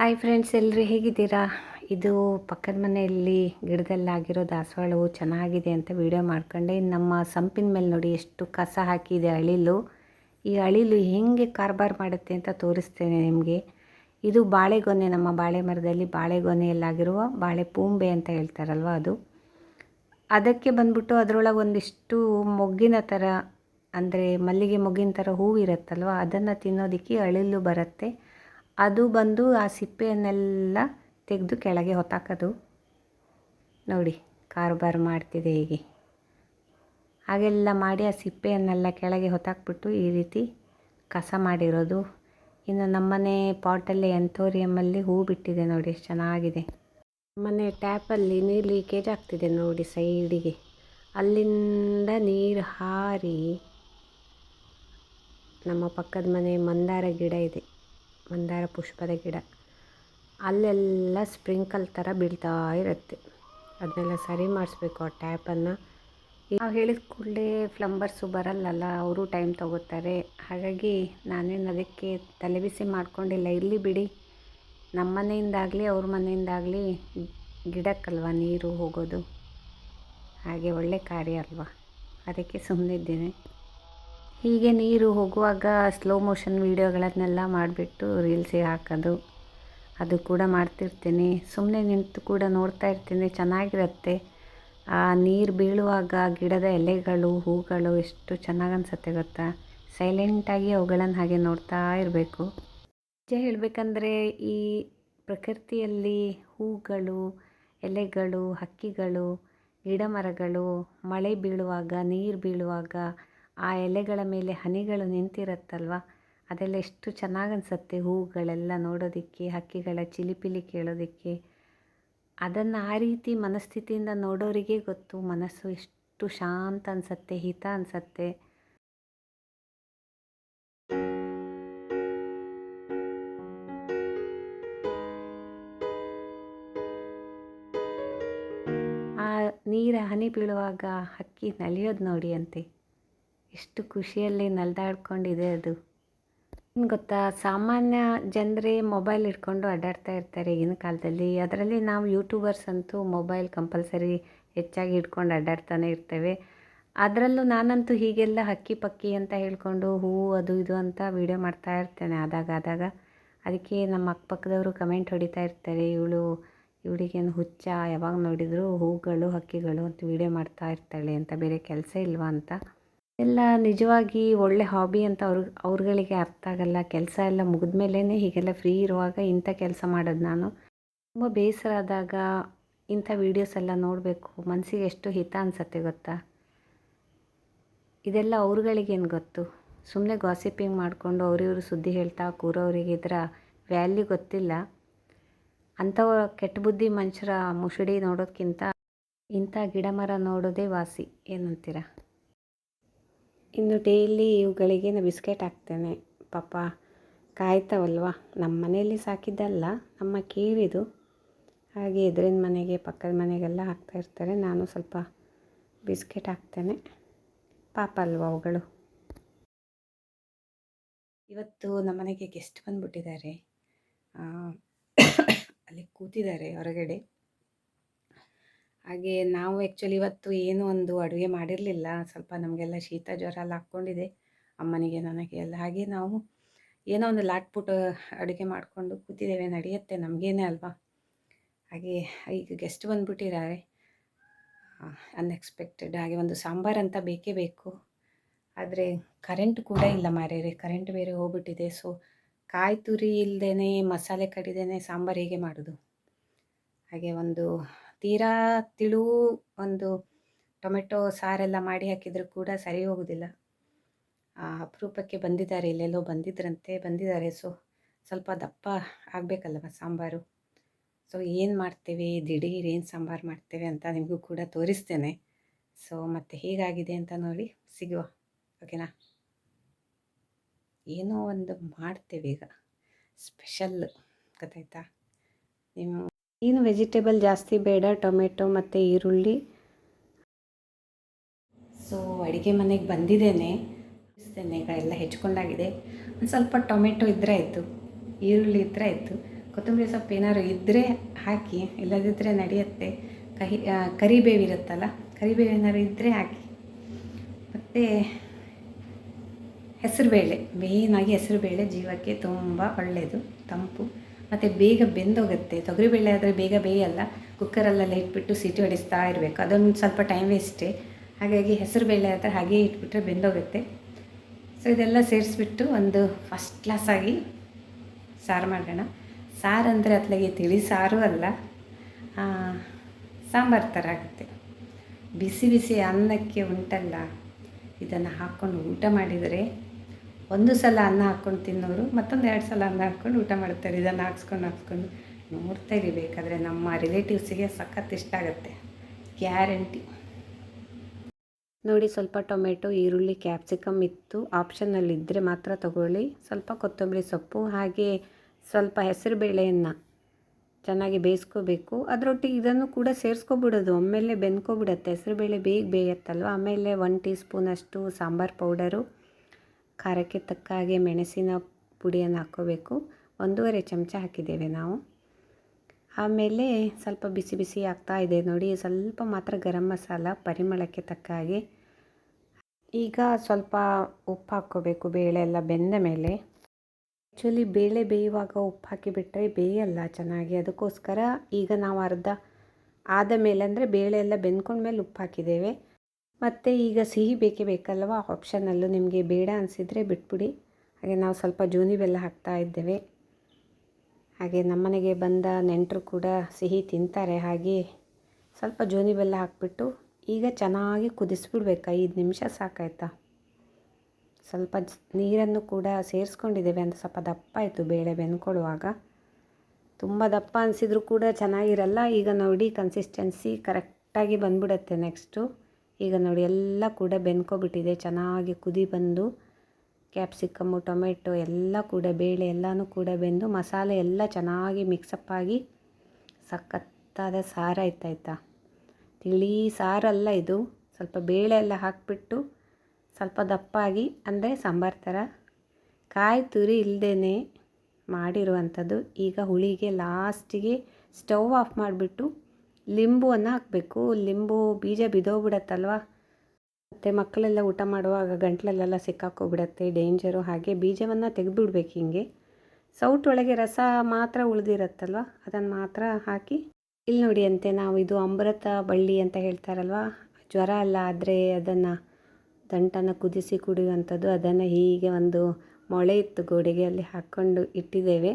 Hi friends ಎಲ್ಲರೂ ಹೇಗಿದ್ದೀರಾ? ಇದು ಪಕ್ಕದ ಮನೆಯಲ್ಲಿ ಗಿಡದಲ್ಲಾಗಿರೋ ದಾಸವಾಳವು ಚೆನ್ನಾಗಿದೆ ಅಂತ ವಿಡಿಯೋ ಮಾಡ್ಕೊಂಡೆ. ನಮ್ಮ ಸಂಪಿನ ಮೇಲೆ ನೋಡಿ ಎಷ್ಟು ಕಸ ಹಾಕಿದೆ ಅಳಿಲು. ಈ ಅಳಿಲು ಹೇಗೆ ಕಾರ್ಬಾರ್ ಮಾಡುತ್ತೆ ಅಂತ ತೋರಿಸ್ತೇನೆ ನಿಮಗೆ. ಇದು ಬಾಳೆಗೊನೆ, ನಮ್ಮ ಬಾಳೆ ಮರದಲ್ಲಿ ಬಾಳೆಗೊನೆಯಲ್ಲಾಗಿರುವ ಬಾಳೆ ಪೂಂಬೆ ಅಂತ ಹೇಳ್ತಾರಲ್ವ ಅದು. ಅದಕ್ಕೆ ಬಂದ್ಬಿಟ್ಟು ಅದರೊಳಗೆ ಒಂದಿಷ್ಟು ಮೊಗ್ಗಿನ ಥರ, ಅಂದರೆ ಮಲ್ಲಿಗೆ ಮೊಗ್ಗಿನ ಥರ ಹೂವು ಇರುತ್ತಲ್ವ, ಅದನ್ನು ತಿನ್ನೋದಕ್ಕೆ ಅಳಿಲು ಬರುತ್ತೆ. ಅದು ಬಂದು ಆ ಸಿಪ್ಪೆಯನ್ನೆಲ್ಲ ತೆಗೆದು ಕೆಳಗೆ ಹೊತ್ತಾಕೋದು. ನೋಡಿ, ಕಾರ್ಬಾರ್ ಮಾಡ್ತಿದೆ ಹೀಗೆ. ಹಾಗೆಲ್ಲ ಮಾಡಿ ಆ ಸಿಪ್ಪೆಯನ್ನೆಲ್ಲ ಕೆಳಗೆ ಹೊತ್ತಾಕ್ಬಿಟ್ಟು ಈ ರೀತಿ ಕಸ ಮಾಡಿರೋದು. ಇನ್ನು ನಮ್ಮನೆ ಪಾಟಲ್ಲಿ ಎಂಥೋರಿಯಮ್ಮಲ್ಲಿ ಹೂ ಬಿಟ್ಟಿದೆ ನೋಡಿ, ಎಷ್ಟು ಚೆನ್ನಾಗಿದೆ. ಮನೆ ಟ್ಯಾಪಲ್ಲಿ ನೀರು ಲೀಕೇಜ್ ಆಗ್ತಿದೆ ನೋಡಿ ಸೈಡಿಗೆ. ಅಲ್ಲಿಂದ ನೀರು ಹಾರಿ ನಮ್ಮ ಪಕ್ಕದ ಮನೆ ಮಂದಾರ ಗಿಡ ಇದೆ. ಮಂದಾರ ಪುಷ್ಪದ ಗಿಡ. ಅಲ್ಲೆಲ್ಲ ಸ್ಪ್ರಿಂಕಲ್ ಥರ ಬೀಳ್ತಾ ಇರುತ್ತೆ. ಅದನ್ನೆಲ್ಲ ಸರಿ ಮಾಡಿಸ್ಬೇಕು ಆ ಟ್ಯಾಪನ್ನು. ನಾವು ಹೇಳಿದ ಕೂಡಲೇ ಫ್ಲಂಬರ್ಸು ಬರಲ್ಲಲ್ಲ, ಅವರು ಟೈಮ್ ತಗೋತಾರೆ. ಹಾಗಾಗಿ ನಾನೇನು ಅದಕ್ಕೆ ತಲೆಬಿಸಿ ಮಾಡ್ಕೊಂಡಿಲ್ಲ. ಇಲ್ಲಿ ಬಿಡಿ, ನಮ್ಮ ಮನೆಯಿಂದಾಗಲಿ, ಅವ್ರ ಮನೆಯಿಂದಾಗಲಿ ಗಿಡಕ್ಕಲ್ವ ನೀರು ಹೋಗೋದು? ಹಾಗೆ ಒಳ್ಳೆ ಕಾರ್ಯ ಅಲ್ವಾ? ಅದಕ್ಕೆ ಸುಮ್ಮನಿದ್ದೇನೆ ಹೀಗೆ ನೀರು ಹೋಗುವಾಗ ಸ್ಲೋ ಮೋಷನ್ ವೀಡಿಯೋಗಳನ್ನೆಲ್ಲ ಮಾಡಿಬಿಟ್ಟು ರೀಲ್ಸಿಗೆ ಹಾಕೋದು. ಅದು ಕೂಡ ಮಾಡ್ತಿರ್ತೀನಿ. ಸುಮ್ಮನೆ ನಿಂತು ಕೂಡ ನೋಡ್ತಾ ಇರ್ತೀನಿ. ಚೆನ್ನಾಗಿರುತ್ತೆ. ಆ ನೀರು ಬೀಳುವಾಗ ಗಿಡದ ಎಲೆಗಳು, ಹೂಗಳು ಎಷ್ಟು ಚೆನ್ನಾಗಿ ಅನಿಸುತ್ತೆ ಗೊತ್ತಾ? ಸೈಲೆಂಟಾಗಿ ಅವುಗಳನ್ನು ಹಾಗೆ ನೋಡ್ತಾ ಇರಬೇಕು. ನಿಜ ಹೇಳಬೇಕಂದ್ರೆ ಈ ಪ್ರಕೃತಿಯಲ್ಲಿ ಹೂಗಳು, ಎಲೆಗಳು, ಹಕ್ಕಿಗಳು ಗಿಡ ಮರಗಳು ಮಳೆ ಬೀಳುವಾಗ, ನೀರು ಬೀಳುವಾಗ ಆ ಎಲೆಗಳ ಮೇಲೆ ಹನಿಗಳು ನಿಂತಿರುತ್ತಲ್ವ? ಅದೆಲ್ಲ ಎಷ್ಟು ಚೆನ್ನಾಗಿ ಅನಿಸುತ್ತೆ ಹೂವುಗಳೆಲ್ಲ ನೋಡೋದಕ್ಕೆ, ಹಕ್ಕಿಗಳ ಚಿಲಿಪಿಲಿ ಕೇಳೋದಕ್ಕೆ. ಅದನ್ನು ಆ ರೀತಿ ಮನಸ್ಥಿತಿಯಿಂದ ನೋಡೋರಿಗೆ ಗೊತ್ತು, ಮನಸ್ಸು ಎಷ್ಟು ಶಾಂತ ಅನಿಸತ್ತೆ, ಹಿತ ಅನಿಸತ್ತೆ. ನೀರ ಹನಿ ಬೀಳುವಾಗ ಹಕ್ಕಿ ನಲಿಯೋದು ನೋಡಿ ಅಂತೆ. ಎಷ್ಟು ಖುಷಿಯಲ್ಲಿ ನಲ್ದಾಡ್ಕೊಂಡಿದೆ ಅದು. ಗೊತ್ತಾ, ಸಾಮಾನ್ಯ ಜನರೇ ಮೊಬೈಲ್ ಇಟ್ಕೊಂಡು ಅಡ್ಡಾಡ್ತಾ ಇರ್ತಾರೆ ಈಗಿನ ಕಾಲದಲ್ಲಿ. ಅದರಲ್ಲಿ ನಾವು ಯೂಟ್ಯೂಬರ್ಸ್ ಅಂತೂ ಮೊಬೈಲ್ ಕಂಪಲ್ಸರಿ ಹೆಚ್ಚಾಗಿ ಹಿಡ್ಕೊಂಡು ಅಡ್ಡಾಡ್ತಾನೆ ಇರ್ತೇವೆ. ಅದರಲ್ಲೂ ನಾನಂತೂ ಹೀಗೆಲ್ಲ ಹಕ್ಕಿ ಪಕ್ಕಿ ಅಂತ ಹೇಳ್ಕೊಂಡು ಹೂವು ಅದು, ಇದು ಅಂತ ವೀಡಿಯೋ ಮಾಡ್ತಾ ಇರ್ತೇನೆ ಆದಾಗ ಆದಾಗ. ಅದಕ್ಕೆ ನಮ್ಮ ಅಕ್ಕಪಕ್ಕದವರು ಕಮೆಂಟ್ ಹೊಡಿತಾ ಇರ್ತಾರೆ, ಇವಳು, ಇವಳಿಗೇನು ಹುಚ್ಚ, ಯಾವಾಗ ನೋಡಿದರೂ ಹೂಗಳು, ಹಕ್ಕಿಗಳು ಅಂತ ವೀಡಿಯೋ ಮಾಡ್ತಾ ಇರ್ತಾಳೆ ಅಂತ, ಬೇರೆ ಕೆಲಸ ಇಲ್ವಾ ಅಂತ. ಎಲ್ಲ ನಿಜವಾಗಿ ಒಳ್ಳೆ ಹಾಬಿ ಅಂತ ಅವ್ರ, ಅವ್ರುಗಳಿಗೆ ಅರ್ಥ ಆಗಲ್ಲ. ಕೆಲಸ ಎಲ್ಲ ಮುಗಿದ ಮೇಲೇ ಹೀಗೆಲ್ಲ ಫ್ರೀ ಇರುವಾಗ ಇಂಥ ಕೆಲಸ ಮಾಡೋದು ನಾನು. ತುಂಬ ಬೇಸರ ಆದಾಗ ಇಂಥ ವೀಡಿಯೋಸ್ ಎಲ್ಲ ನೋಡಬೇಕು. ಮನಸ್ಸಿಗೆ ಎಷ್ಟು ಹಿತ ಅನಿಸತ್ತೆ ಗೊತ್ತಾ? ಇದೆಲ್ಲ ಅವ್ರುಗಳಿಗೇನು ಗೊತ್ತು? ಸುಮ್ಮನೆ ಗಾಸಿಪಿಂಗ್ ಮಾಡಿಕೊಂಡು ಅವ್ರಿವ್ರ ಸುದ್ದಿ ಹೇಳ್ತಾ ಕೂರೋರಿಗೆ ಇದರ ವ್ಯಾಲ್ಯೂ ಗೊತ್ತಿಲ್ಲ. ಅಂಥವ ಕೆಟ್ಟ ಬುದ್ಧಿ ಮನುಷ್ಯರ ಮುಷಡಿ ನೋಡೋದಕ್ಕಿಂತ ಇಂಥ ಗಿಡ ಮರ ನೋಡೋದೇ ವಾಸಿ. ಏನಂತೀರ? ಇನ್ನು ಡೈಲಿ ಇವುಗಳಿಗೆ ನಾನು ಬಿಸ್ಕೆಟ್ ಹಾಕ್ತೇನೆ. ಪಾಪ ಕಾಯ್ತಾವಲ್ವ? ನಮ್ಮ ಮನೆಯಲ್ಲಿ ಸಾಕಿದ್ದಲ್ಲ, ನಮ್ಮ ಕೀರಿದು. ಹಾಗೆ ಎದುರಿನ ಮನೆಗೆ, ಪಕ್ಕದ ಮನೆಗೆಲ್ಲ ಹಾಕ್ತಾ ಇರ್ತಾರೆ. ನಾನು ಸ್ವಲ್ಪ ಬಿಸ್ಕೆಟ್ ಹಾಕ್ತೇನೆ. ಪಾಪ ಅಲ್ವ ಅವುಗಳು? ಇವತ್ತು ನಮ್ಮ ಮನೆಗೆ ಗೆಸ್ಟ್ ಬಂದುಬಿಟ್ಟಿದ್ದಾರೆ. ಅಲ್ಲಿ ಕೂತಿದ್ದಾರೆ ಹೊರಗಡೆ. ಹಾಗೆ ನಾವು ಆ್ಯಕ್ಚುಲಿ ಇವತ್ತು ಏನು ಒಂದು ಅಡುಗೆ ಮಾಡಿರಲಿಲ್ಲ. ಸ್ವಲ್ಪ ನಮಗೆಲ್ಲ ಶೀತ ಜ್ವರ ಎಲ್ಲ ಹಾಕ್ಕೊಂಡಿದೆ ಅಮ್ಮನಿಗೆ, ನನಗೆ ಎಲ್ಲ. ಹಾಗೆ ನಾವು ಏನೋ ಒಂದು ಲಾಟ್ಪುಟ್ ಅಡುಗೆ ಮಾಡಿಕೊಂಡು ಕೂತಿದ್ದೇವೆ. ನಡೆಯುತ್ತೆ. ನಮಗೇನೆ ಅಲ್ವಾ? ಹಾಗೆ ಈಗ ಗೆಸ್ಟ್ ಬಂದುಬಿಟ್ಟಿದ್ದಾರೆ. ಅನ್ಎಕ್ಸ್ಪೆಕ್ಟೆಡ್ ಹಾಗೆ ಒಂದು ಸಾಂಬಾರು ಅಂತ ಬೇಕೇ ಬೇಕು. ಆದರೆ ಕರೆಂಟ್ ಕೂಡ ಇಲ್ಲ ಮಾರ್ಯಾರೆ ಕರೆಂಟ್ ಬೇರೆ ಹೋಗ್ಬಿಟ್ಟಿದೆ. ಸೊ ಕಾಯಿ ತುರಿ ಇಲ್ಲದೇ ಮಸಾಲೆ ಕಡಿದೇ ಸಾಂಬಾರು ಹೇಗೆ ಮಾಡೋದು? ಹಾಗೆ ಒಂದು ತೀರಾ ತಿಳು ಒಂದು ಟೊಮೆಟೊ ಸಾರೆಲ್ಲ ಮಾಡಿ ಹಾಕಿದರೂ ಕೂಡ ಸರಿ ಹೋಗೋದಿಲ್ಲ. ಅಪರೂಪಕ್ಕೆ ಬಂದಿದ್ದಾರೆ ಇಲ್ಲೆಲ್ಲೋ ಬಂದಿದ್ರಂತೆ, ಬಂದಿದ್ದಾರೆ. ಸೊ ಸ್ವಲ್ಪ ದಪ್ಪ ಆಗಬೇಕಲ್ಲವ ಸಾಂಬಾರು? ಸೊ ಏನು ಮಾಡ್ತೇವೆ? ದಿಢೀರ್ ಏನು ಸಾಂಬಾರು ಮಾಡ್ತೇವೆ ಅಂತ ನಿಮಗೂ ಕೂಡ ತೋರಿಸ್ತೇನೆ. ಸೊ ಮತ್ತೆ ಹೇಗಾಗಿದೆ ಅಂತ ನೋಡಿ ಸಿಗುವ. ಓಕೆನಾ ಏನೋ ಒಂದು ಮಾಡ್ತೇವೆ ಈಗ. ಸ್ಪೆಷಲ್ ಗೊತ್ತಾಯ್ತಾ? ನೀವು ಏನು ವೆಜಿಟೇಬಲ್ ಜಾಸ್ತಿ ಬೇಡ, ಟೊಮೆಟೊ ಮತ್ತು ಈರುಳ್ಳಿ. ಸೊ ಅಡುಗೆ ಮನೆಗೆ ಬಂದಿದ್ದೇನೆ. ಎಲ್ಲ ಹೆಚ್ಕೊಂಡಾಗಿದೆ. ಒಂದು ಸ್ವಲ್ಪ ಟೊಮೆಟೊ ಇದ್ದರೆ ಆಯಿತು, ಈರುಳ್ಳಿ ಇದ್ದರೆ ಆಯಿತು. ಕೊತ್ತಂಬರಿ ಸೊಪ್ಪು ಏನಾದ್ರು ಇದ್ದರೆ ಹಾಕಿ ಇಲ್ಲದಿದ್ದರೆ ನಡೆಯುತ್ತೆ. ಕಹಿ ಕರಿಬೇವು ಇರುತ್ತಲ್ಲ, ಕರಿಬೇವು ಏನಾದ್ರು ಇದ್ದರೆ ಹಾಕಿ. ಮತ್ತು ಹೆಸರುಬೇಳೆ ಮೇಯ್ನಾಗಿ ಹೆಸರುಬೇಳೆ, ಜೀವಕ್ಕೆ ತುಂಬ ಒಳ್ಳೆಯದು ತಂಪು. ಮತ್ತು ಬೇಗ ಬೆಂದೋಗುತ್ತೆ. ತೊಗರಿಬೇಳೆ ಆದರೆ ಬೇಗ ಬೇಯಲ್ಲ. ಕುಕ್ಕರಲ್ಲೆಲ್ಲ ಇಟ್ಬಿಟ್ಟು ಸಿಟಿ ಹೊಡಿಸ್ತಾ ಇರಬೇಕು. ಅದೊಂದು ಸ್ವಲ್ಪ ಟೈಮ್ ವೇಸ್ಟೇ ಹಾಗಾಗಿ ಹೆಸರು ಬೇಳೆ ಆದರೆ ಹಾಗೇ ಇಟ್ಬಿಟ್ರೆ ಬೆಂದೋಗುತ್ತೆ. ಸೊ ಇದೆಲ್ಲ ಸೇರಿಸ್ಬಿಟ್ಟು ಒಂದು ಫಸ್ಟ್ ಕ್ಲಾಸಾಗಿ ಸಾರು ಮಾಡೋಣ. ಸಾರು ಅಂದರೆ ಅತ್ಲಾಗೆ ತಿಳಿ ಸಾರು ಅಲ್ಲ. ಸಾಂಬಾರು ಥರ ಆಗುತ್ತೆ. ಬಿಸಿ ಬಿಸಿ ಅನ್ನಕ್ಕೆ ಉಂಟಲ್ಲ. ಇದನ್ನು ಹಾಕ್ಕೊಂಡು ಊಟ ಮಾಡಿದರೆ ಒಂದು ಸಲ ಅನ್ನ ಹಾಕ್ಕೊಂಡು ತಿನ್ನೋರು, ಮತ್ತೊಂದು ಎರಡು ಸಲ ಅನ್ನ ಹಾಕ್ಕೊಂಡು ಊಟ ಮಾಡ್ತಾರೆ. ಇದನ್ನು ಹಾಕ್ಸ್ಕೊಂಡು ಹಾಕ್ಸ್ಕೊಂಡು ನೋಡ್ತಾ ಇರಿ ಬೇಕಾದರೆ ನಮ್ಮ ರಿಲೇಟಿವ್ಸಿಗೆ ಸಖತ್ ಇಷ್ಟ ಆಗುತ್ತೆ. ಗ್ಯಾರಂಟಿ ನೋಡಿ, ಸ್ವಲ್ಪ ಟೊಮೆಟೊ, ಈರುಳ್ಳಿ ಕ್ಯಾಪ್ಸಿಕಮ್ ಇತ್ತು. ಆಪ್ಷನಲ್ಲಿ ಇದ್ದರೆ ಮಾತ್ರ ತಗೊಳ್ಳಿ. ಸ್ವಲ್ಪ ಕೊತ್ತಂಬರಿ ಸೊಪ್ಪು, ಹಾಗೆ ಸ್ವಲ್ಪ ಹೆಸರುಬೇಳೆಯನ್ನು ಚೆನ್ನಾಗಿ ಬೇಯಿಸ್ಕೋಬೇಕು. ಅದರೊಟ್ಟಿಗೆ ಇದನ್ನು ಕೂಡ ಸೇರಿಸ್ಕೊಬಿಡೋದು. ಒಮ್ಮೆಲೆ ಬೆಂದ್ಕೊಬಿಡತ್ತೆ. ಹೆಸರುಬೇಳೆ ಬೇಗ ಬೇಯತ್ತಲ್ವ? ಆಮೇಲೆ ಒನ್ ಟೀ ಸ್ಪೂನಷ್ಟು ಸಾಂಬಾರು ಪೌಡರು. ಖಾರಕ್ಕೆ ತಕ್ಕ ಹಾಗೆ ಮೆಣಸಿನ ಪುಡಿಯನ್ನು ಹಾಕ್ಕೋಬೇಕು. ಒಂದೂವರೆ ಚಮಚ ಹಾಕಿದ್ದೇವೆ ನಾವು. ಆಮೇಲೆ ಸ್ವಲ್ಪ ಬಿಸಿ ಬಿಸಿ ಆಗ್ತಾ ಇದೆ ನೋಡಿ, ಸ್ವಲ್ಪ ಮಾತ್ರ ಗರಂ ಮಸಾಲ ಪರಿಮಳಕ್ಕೆ ತಕ್ಕ ಹಾಗೆ. ಈಗ ಸ್ವಲ್ಪ ಉಪ್ಪು ಹಾಕ್ಕೋಬೇಕು ಬೇಳೆ ಎಲ್ಲ ಬೆಂದ ಮೇಲೆ. ಆ್ಯಕ್ಚುಲಿ ಬೇಳೆ ಬೇಯುವಾಗ ಉಪ್ಪು ಹಾಕಿಬಿಟ್ರೆ ಬೇಯಲ್ಲ ಚೆನ್ನಾಗಿ. ಅದಕ್ಕೋಸ್ಕರ ಈಗ ನಾವು ಅರ್ಧ ಆದ ಮೇಲೆ ಅಂದರೆ ಬೇಳೆ ಎಲ್ಲ ಬೆಂದ್ಕೊಂಡ್ಮೇಲೆ ಉಪ್ಪು ಹಾಕಿದ್ದೇವೆ. ಮತ್ತು ಈಗ ಸಿಹಿ ಬೇಕೇ ಬೇಕಲ್ವ? ಆಪ್ಷನಲ್ಲೂ ನಿಮಗೆ ಬೇಡ ಅನಿಸಿದರೆ ಬಿಟ್ಬಿಡಿ. ಹಾಗೆ ನಾವು ಸ್ವಲ್ಪ ಜೂನಿ ಬೆಲ್ಲ ಹಾಕ್ತಾ ಇದ್ದೇವೆ. ಹಾಗೆ ನಮ್ಮನೆಗೆ ಬಂದ ನೆಂಟರು ಕೂಡ ಸಿಹಿ ತಿಂತಾರೆ. ಹಾಗೆ ಸ್ವಲ್ಪ ಜೋನಿ ಬೆಲ್ಲ ಹಾಕ್ಬಿಟ್ಟು ಈಗ ಚೆನ್ನಾಗಿ ಕುದಿಸ್ಬಿಡ್ಬೇಕು. ಐದು ನಿಮಿಷ ಸಾಕಾಯ್ತಾ? ಸ್ವಲ್ಪ ನೀರನ್ನು ಕೂಡ ಸೇರಿಸ್ಕೊಂಡಿದ್ದೇವೆ. ಅಂತ ಸ್ವಲ್ಪ ದಪ್ಪ ಆಯಿತು ಬೇಳೆ ಬೆಂದ್ಕೊಳ್ಳುವಾಗ. ತುಂಬ ದಪ್ಪ ಅನಿಸಿದ್ರು ಕೂಡ ಚೆನ್ನಾಗಿರಲ್ಲ. ಈಗ ನೋಡಿ ಕನ್ಸಿಸ್ಟೆನ್ಸಿ ಕರೆಕ್ಟಾಗಿ ಬಂದ್ಬಿಡುತ್ತೆ ನೆಕ್ಸ್ಟು ಈಗ ನೋಡಿ ಎಲ್ಲ ಕೂಡ ಬೆಂದ್ಕೊಬಿಟ್ಟಿದೆ. ಚೆನ್ನಾಗಿ ಕುದಿ ಬಂದು ಕ್ಯಾಪ್ಸಿಕಮ್ಮು, ಟೊಮೆಟೊ ಎಲ್ಲ ಕೂಡ, ಬೇಳೆ ಎಲ್ಲನೂ ಕೂಡ ಬೆಂದು ಮಸಾಲೆ ಎಲ್ಲ ಚೆನ್ನಾಗಿ ಮಿಕ್ಸಪ್ ಆಗಿ ಸಖತ್ತಾದ ಸಾರು ಆಯ್ತಾಯ್ತಾ ತಿಳಿ ಸಾರಲ್ಲ ಇದು. ಸ್ವಲ್ಪ ಬೇಳೆ ಎಲ್ಲ ಹಾಕಿಬಿಟ್ಟು ಸ್ವಲ್ಪ ದಪ್ಪಾಗಿ, ಅಂದರೆ ಸಾಂಬಾರು ಥರ ಕಾಯಿ ತುರಿ ಇಲ್ಲದೇ ಮಾಡಿರುವಂಥದ್ದು. ಈಗ ಹುಳಿಗೆ ಲಾಸ್ಟಿಗೆ ಸ್ಟವ್ ಆಫ್ ಮಾಡಿಬಿಟ್ಟು ಲಿಂಬುವನ್ನು ಹಾಕಬೇಕು. ಲಿಂಬು ಬೀಜ ಬಿದ್ದೋಗ್ಬಿಡತ್ತಲ್ವ ಮತ್ತು ಮಕ್ಕಳೆಲ್ಲ ಊಟ ಮಾಡುವಾಗ ಗಂಟ್ಲಲ್ಲೆಲ್ಲ ಸಿಕ್ಕಾಕೋಗ್ಬಿಡತ್ತೆ ಡೇಂಜರು. ಹಾಗೆ ಬೀಜವನ್ನು ತೆಗೆದುಬಿಡ್ಬೇಕು ಹಿಂಗೆ. ಸೌಟೊಳಗೆ ರಸ ಮಾತ್ರ ಉಳಿದಿರತ್ತಲ್ವ? ಅದನ್ನು ಮಾತ್ರ ಹಾಕಿ. ಇಲ್ಲಿ ನೋಡಿ ಅಂತೆ, ನಾವು ಇದು ಅಮೃತ ಬಳ್ಳಿ ಅಂತ ಹೇಳ್ತಾರಲ್ವ? ಜ್ವರ ಅಲ್ಲ ಆದರೆ ಅದನ್ನು ದಂಟನ್ನು ಕುದಿಸಿ ಕುಡಿಯುವಂಥದ್ದು, ಅದನ್ನು ಹೀಗೆ ಒಂದು ಮೊಳೆ ಇತ್ತು ಗೋಡೆಗೆ ಅಲ್ಲಿ ಹಾಕ್ಕೊಂಡು ಇಟ್ಟಿದ್ದೇವೆ.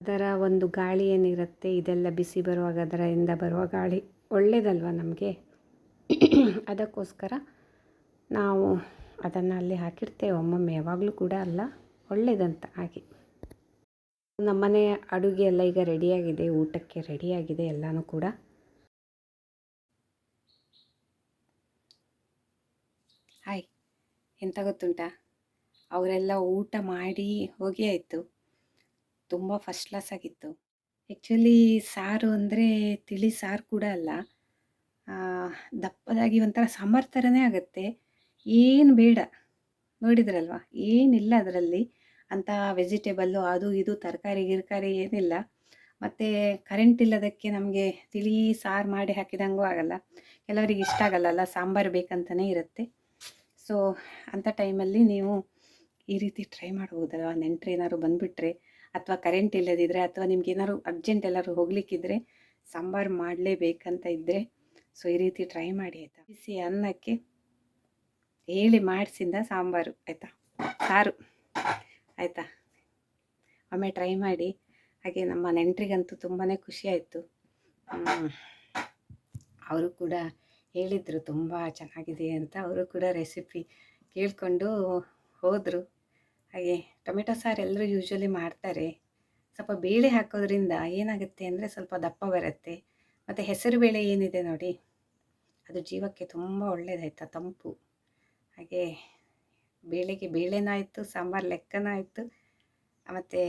ಅದರ ಒಂದು ಗಾಳಿ ಏನಿರುತ್ತೆ, ಇದೆಲ್ಲ ಬಿಸಿ ಬರುವಾಗ, ಅದರಿಂದ ಬರುವ ಗಾಳಿ ಒಳ್ಳೆಯದಲ್ವ ನಮಗೆ? ಅದಕ್ಕೋಸ್ಕರ ನಾವು ಅದನ್ನು ಅಲ್ಲಿ ಹಾಕಿರ್ತೇವೆ. ಒಮ್ಮೊಮ್ಮೆ ಯಾವಾಗಲೂ ಕೂಡ ಅಲ್ಲ ಒಳ್ಳೆಯದಂತ ಹಾಗೆ. ನಮ್ಮನೆ ಅಡುಗೆ ಎಲ್ಲ ಈಗ ರೆಡಿಯಾಗಿದೆ, ಊಟಕ್ಕೆ ರೆಡಿಯಾಗಿದೆ ಎಲ್ಲನೂ ಕೂಡ. ಹಾಯ್, ಎಂತ ಗೊತ್ತುಂಟಾ? ಅವರೆಲ್ಲ ಊಟ ಮಾಡಿ ಹೋಗಿ ಆಯಿತು. ತುಂಬ ಫಸ್ಟ್ ಕ್ಲಾಸ್ ಆಗಿತ್ತು. ಆ್ಯಕ್ಚುಲಿ ಸಾರು ಅಂದರೆ ತಿಳಿ ಸಾರು ಕೂಡ ಅಲ್ಲ. ದಪ್ಪದಾಗಿ ಒಂಥರ ಸಾಂಬಾರು ಥರನೇ ಆಗುತ್ತೆ. ಏನು ಬೇಡ. ನೋಡಿದ್ರಲ್ವ? ಏನಿಲ್ಲ ಅದರಲ್ಲಿ. ಅಂತ ವೆಜಿಟೇಬಲ್ಲು ಅದು ಇದು ತರಕಾರಿ, ಗಿರ್ಕಾರಿ ಏನಿಲ್ಲ. ಮತ್ತು ಕರೆಂಟ್ ಇಲ್ಲದಕ್ಕೆ ನಮಗೆ ತಿಳಿ ಸಾರು ಮಾಡಿ ಹಾಕಿದಂಗೂ ಆಗಲ್ಲ. ಕೆಲವರಿಗೆ ಇಷ್ಟ ಆಗಲ್ಲಲ್ಲ ಸಾಂಬಾರು ಬೇಕಂತಲೇ ಇರುತ್ತೆ. ಸೊ ಅಂಥ ಟೈಮಲ್ಲಿ ನೀವು ಈ ರೀತಿ ಟ್ರೈ ಮಾಡ್ಬೋದಲ್ವ? ನೆಂಟ್ರು ಏನಾದ್ರು ಬಂದುಬಿಟ್ರೆ ಅಥವಾ ಕರೆಂಟ್ ಇಲ್ಲದಿದ್ದರೆ ಅಥವಾ ನಿಮ್ಗೆ ಏನಾದ್ರು ಅರ್ಜೆಂಟ್ ಎಲ್ಲರೂ ಹೋಗ್ಲಿಕ್ಕಿದ್ರೆ ಸಾಂಬಾರು ಮಾಡಲೇಬೇಕಂತ ಇದ್ದರೆ ಸೊ ಈ ರೀತಿ ಟ್ರೈ ಮಾಡಿ ಆಯಿತಾ? ಬಿಸಿ ಅನ್ನಕ್ಕೆ ಹೇಳಿ ಮಾಡಿಸಿದ ಸಾಂಬಾರು ಆಯಿತಾ? ಸಾರು ಆಯಿತಾ? ಒಮ್ಮೆ ಟ್ರೈ ಮಾಡಿ. ಹಾಗೆ ನಮ್ಮ ನೆಂಟರಿಗಂತೂ ತುಂಬಾ ಖುಷಿ ಆಯಿತು. ಅವರು ಕೂಡ ಹೇಳಿದರು, ತುಂಬ ಚೆನ್ನಾಗಿದೆ ಅಂತ. ಅವರು ಕೂಡ ರೆಸಿಪಿ ಕೇಳಿಕೊಂಡು ಹೋದರು. ಹಾಗೆ ಟೊಮೆಟೊ ಸಾರು ಎಲ್ಲರೂ ಯೂಶ್ವಲಿ ಮಾಡ್ತಾರೆ. ಸ್ವಲ್ಪ ಬೇಳೆ ಹಾಕೋದ್ರಿಂದ ಏನಾಗುತ್ತೆ ಅಂದರೆ ಸ್ವಲ್ಪ ದಪ್ಪ ಬರುತ್ತೆ. ಮತ್ತು ಹೆಸರು ಬೇಳೆ ಏನಿದೆ ನೋಡಿ, ಅದು ಜೀವಕ್ಕೆ ತುಂಬ ಒಳ್ಳೆಯದಾಯ್ತಾ ತಂಪು. ಹಾಗೆ ಬೇಳೆಗೆ ಬೇಳೆನಾಯಿತು ಸಾಂಬಾರು ಲೆಕ್ಕನಾಯಿತು ಮತ್ತು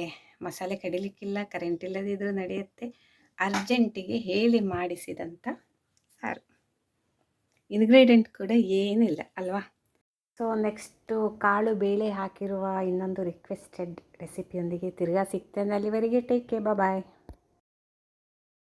ಮಸಾಲೆ ಕಡಿಲಿಕ್ಕಿಲ್ಲ ಕರೆಂಟ್ ಇಲ್ಲದಿದ್ದರೂ ನಡೆಯುತ್ತೆ. ಅರ್ಜೆಂಟಿಗೆ ಹೇಳಿ ಮಾಡಿಸಿದಂಥ ಸಾರು. ಇನ್ಗ್ರೀಡಿಯೆಂಟ್ ಕೂಡ ಏನಿಲ್ಲ, ಅಲ್ವಾ? ಸೊ ನೆಕ್ಸ್ಟು ಕಾಳು ಬೇಳೆ ಹಾಕಿರುವ ಇನ್ನೊಂದು ರಿಕ್ವೆಸ್ಟೆಡ್ ರೆಸಿಪಿಯೊಂದಿಗೆ ತಿರ್ಗಾ ಸಿಗ್ತೇನೆ. ಅಲ್ಲಿವರೆಗೆ ಟೇಕ್ ಕೇ ಬಾಯ್